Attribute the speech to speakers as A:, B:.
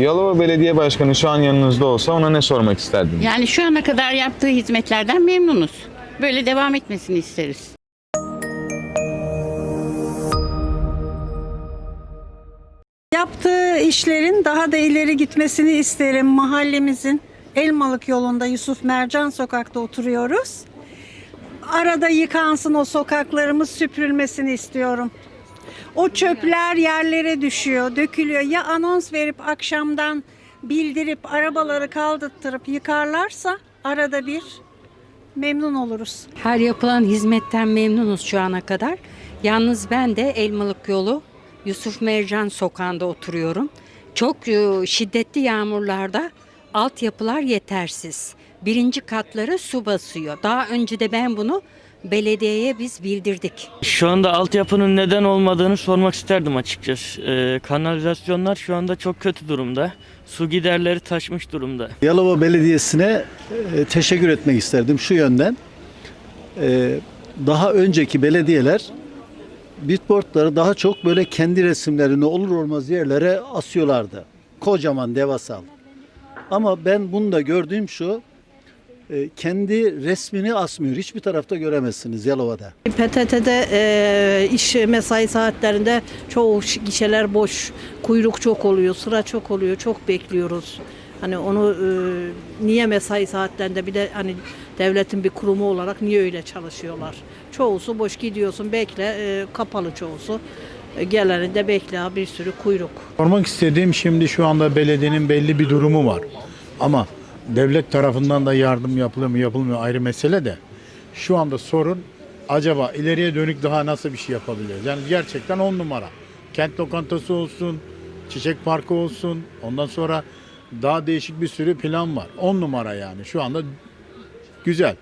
A: Yalova Belediye Başkanı şu an yanınızda olsa ona ne sormak isterdiniz?
B: Yani şu ana kadar yaptığı hizmetlerden memnunuz. Böyle devam etmesini isteriz.
C: Yaptığı işlerin daha da ileri gitmesini isterim. Mahallemizin Elmalık yolunda Yusuf Mercan sokakta oturuyoruz. Arada yıkansın o sokaklarımız süpürülmesini istiyorum. O çöpler yerlere düşüyor, dökülüyor. Ya anons verip akşamdan bildirip arabaları kaldırttırıp yıkarlarsa arada bir memnun oluruz.
D: Her yapılan hizmetten memnunuz şu ana kadar. Yalnız ben de Elmalık yolu Yusuf Mercan sokağında oturuyorum. Çok e, şiddetli yağmurlarda altyapılar yetersiz. Birinci katları su basıyor. Daha önce de ben bunu belediyeye biz bildirdik.
E: Şu anda altyapının neden olmadığını sormak isterdim açıkçası. Ee, kanalizasyonlar şu anda çok kötü durumda. Su giderleri taşmış durumda.
F: Yalova Belediyesi'ne e, teşekkür etmek isterdim şu yönden. E, Daha önceki belediyeler billboardları daha çok böyle kendi resimlerini olur olmaz yerlere asıyorlardı. Kocaman, devasal. Ama ben bunu da gördüğüm şu, kendi resmini asmıyor. Hiçbir tarafta göremezsiniz Yalova'da.
G: PTT'de e, iş mesai saatlerinde çoğu gişeler boş, kuyruk çok oluyor, sıra çok oluyor, çok bekliyoruz. Hani onu e, niye mesai saatlerinde bir de hani devletin bir kurumu olarak niye öyle çalışıyorlar? Çoğusu boş gidiyorsun bekle, e, kapalı çoğusu. E, geleni de bekle bir sürü kuyruk.
H: Sormak istediğim şimdi şu anda belediyenin belli bir durumu var. Ama devlet tarafından da yardım yapılıyor mu yapılmıyor ayrı mesele de. Şu anda sorun acaba ileriye dönük daha nasıl bir şey yapabiliriz? Yani gerçekten on numara. Kent lokantası olsun, çiçek parkı olsun. Ondan sonra daha değişik bir sürü plan var. On numara yani şu anda güzel.